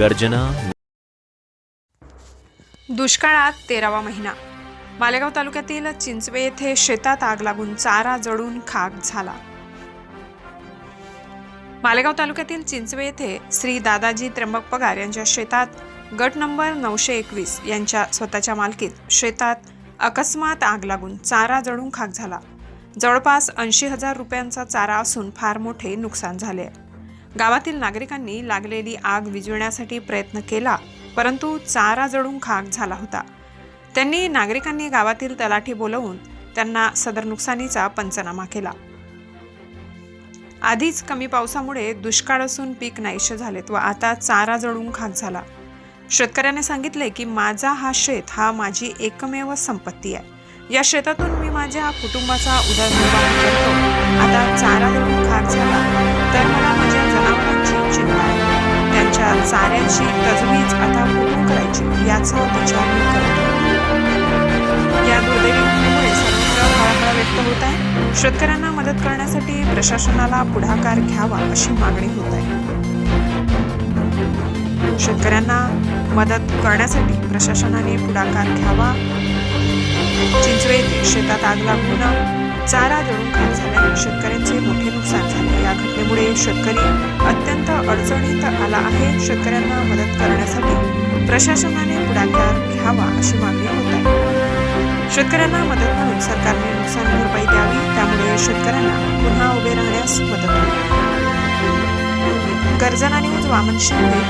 गर्जना. दुष्काळात तेरावा महिना. मालेगाव तालुक्यातील चिंचवे येथे शेतात आग लागून चारा जळून खाक झाला. मालेगाव तालुक्यातील चिंचवे येथे श्री दादाजी त्र्यंबक पगार यांच्या शेतात गट नंबर नऊशे एकवीस यांच्या स्वतःच्या मालकीत शेतात अकस्मात आग लागून चारा जळून खाक झाला. जवळपास ऐंशी हजार रुपयांचा चारा असून फार मोठे नुकसान झाले गावातील नागरिकांनी लागलेली आग विझविण्यासाठी प्रयत्न केला परंतु चारा जळून खाक झाला होता. त्यांनी नागरिकांनी गावातील तलाठी बोलवून त्यांना सदर नुकसानीचा पंचनामा केला. आधीच कमी पावसामुळे दुष्काळ असून पीक नाहीसे झालेत व आता चारा जळून खाक झाला. शेतकऱ्याने सांगितले की माझा हा शेत हा माझी एकमेव संपत्ती आहे. या शेतातून मी माझ्या कुटुंबाचा उदरनिर्वाह करतो. आता चारा जळून खाक झाला तर मला माझ्या त्यांच्या तजवीज आता पूर्ण करायची याचा विचार मी करतो या दुर्दैवी घटनेमुळे सर्वत्र हळहळ व्यक्त होत आहे शेतकऱ्यांना मदत करण्यासाठी प्रशासनाला पुढाकार घ्यावा अशी मागणी होत आहे शेतकऱ्यांना मदत करण्यासाठी प्रशासनाने पुढाकार घ्यावा चिंचवे शेतात आग लागून चारा जळून खाली झाल्याने शेतकऱ्यांचे मोठे नुकसान झाले या घटनेमुळे शेतकरी अत्यंत अडचणीत आला आहे शेतकऱ्यांना मदत करण्यासाठी. प्रशासनाने पुढाकार घ्यावा अशी मागणी होत आहे. शेतकऱ्यांना मदत म्हणून सरकारने नुकसान भरपाई द्यावी त्यामुळे शेतकऱ्यांना पुन्हा उभे राहण्यास मदत होईल. गर्जना न्यूज वामन शिंदे